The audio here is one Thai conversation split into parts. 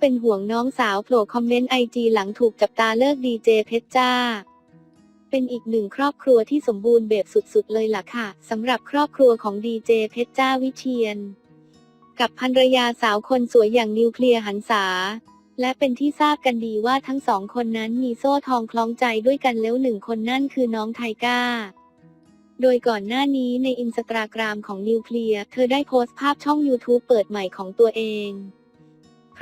เป็นห่วงน้องสาวโผล่คอมเมนต์ไอจีหลังถูกจับตาเลิกดีเจเพชรจ้า เป็นอีกหนึ่งครอบครัวที่สมบูรณ์แบบสุดๆเลยล่ะค่ะสำหรับครอบครัวของดีเจเพชรจ้าวิเชียน กับภรรยาสาวคนสวยอย่างนิวเคลียร์หันษา และเป็นที่ทราบกันดีว่าทั้งสองคนนั้นมีโซ่ทองคล้องใจด้วยกันแล้วหนึ่งคนนั่นคือน้องไทก้าโดยก่อนหน้านี้ในอินสตาแกรมของนิวเคลียร์ เธอได้โพสต์ภาพช่อง YouTube เปิดใหม่ของตัวเอง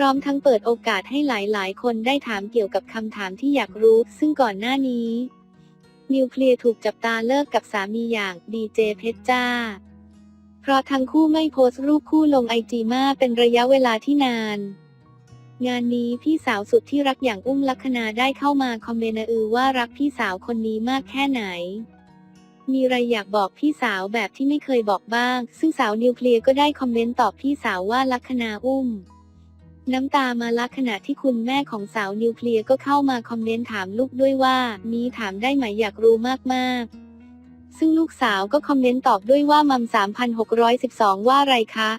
พร้อมทั้งเปิดโอกาสให้หลายๆ คนได้ถามเกี่ยวกับคำถามที่อยากรู้ ซึ่งก่อนหน้านี้ นิวเคลียร์ถูกจับตาเลิกกับสามีอย่างดีเจเพชรจ้า เพราะทั้งคู่ไม่โพสต์รูปคู่ลงไอจีมาเป็นระยะเวลาที่นาน งานนี้พี่สาวสุดที่รักอย่างอุ้มลักษณาได้เข้ามาคอมเมนต์อือว่ารักพี่สาวคนนี้มากแค่ไหนมีอะไรอยากบอกพี่สาวแบบที่ไม่เคยบอกบ้าง ซึ่งสาวนิวเคลียร์ก็ได้คอมเมนต์ตอบพี่สาวว่าลักษณาอุ้ม น้ำตามาลักขณะที่คุณแม่ของสาวนิวเคลียร์ก็เข้ามาคอมเมนต์ถามลูกด้วยว่ามีถามได้ไหมอยากรู้มากๆ ซึ่งลูกสาวก็คอมเมนต์ตอบด้วยว่ามัม 3612 ว่าไรคะ